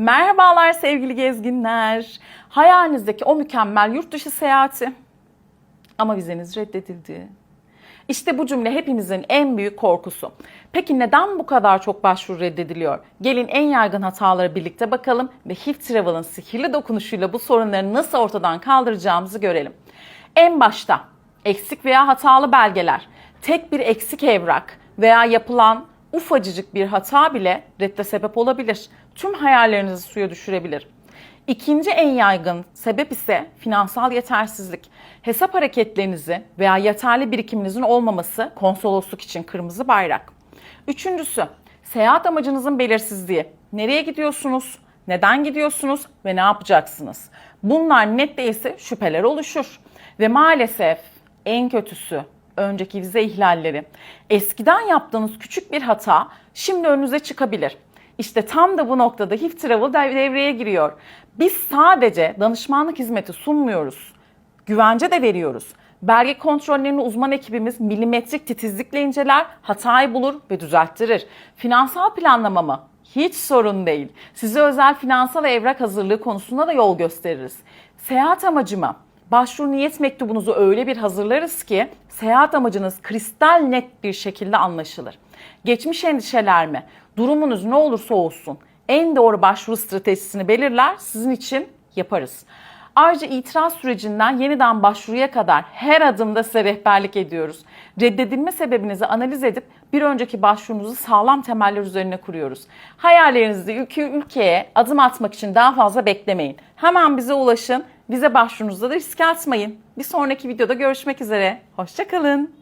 Merhabalar sevgili gezginler. Hayalinizdeki o mükemmel yurt dışı seyahati ama vizeniz reddedildi. İşte bu cümle hepimizin en büyük korkusu. Peki neden bu kadar çok başvuru reddediliyor? Gelin en yaygın hataları birlikte bakalım ve HIF Travel'ın sihirli dokunuşuyla bu sorunları nasıl ortadan kaldıracağımızı görelim. En başta eksik veya hatalı belgeler, tek bir eksik evrak veya yapılan ufacıcık bir hata bile redde sebep olabilir. Tüm hayallerinizi suya düşürebilir. İkinci en yaygın sebep ise finansal yetersizlik. Hesap hareketlerinizi veya yeterli birikiminizin olmaması konsolosluk için kırmızı bayrak. Üçüncüsü, seyahat amacınızın belirsizliği. Nereye gidiyorsunuz? Neden gidiyorsunuz ve ne yapacaksınız? Bunlar net değilse şüpheler oluşur. Ve maalesef en kötüsü önceki vize ihlalleri. Eskiden yaptığınız küçük bir hata şimdi önünüze çıkabilir. İşte tam da bu noktada HIF Travel devreye giriyor. Biz sadece danışmanlık hizmeti sunmuyoruz. Güvence de veriyoruz. Belge kontrollerini uzman ekibimiz milimetrik titizlikle inceler, hatayı bulur ve düzelttirir. Finansal planlama mı? Hiç sorun değil. Size özel finansal evrak hazırlığı konusunda da yol gösteririz. Seyahat amacı mı? Başvuru niyet mektubunuzu öyle bir hazırlarız ki seyahat amacınız kristal net bir şekilde anlaşılır. Geçmiş endişeler mi? Durumunuz ne olursa olsun en doğru başvuru stratejisini belirler, sizin için yaparız. Ayrıca itiraz sürecinden yeniden başvuruya kadar her adımda size rehberlik ediyoruz. Reddedilme sebebinizi analiz edip bir önceki başvurunuzu sağlam temeller üzerine kuruyoruz. Hayallerinizde ülke ülkeye adım atmak için daha fazla beklemeyin. Hemen bize ulaşın. Bize başvurunuzda da riske atmayın. Bir sonraki videoda görüşmek üzere. Hoşçakalın.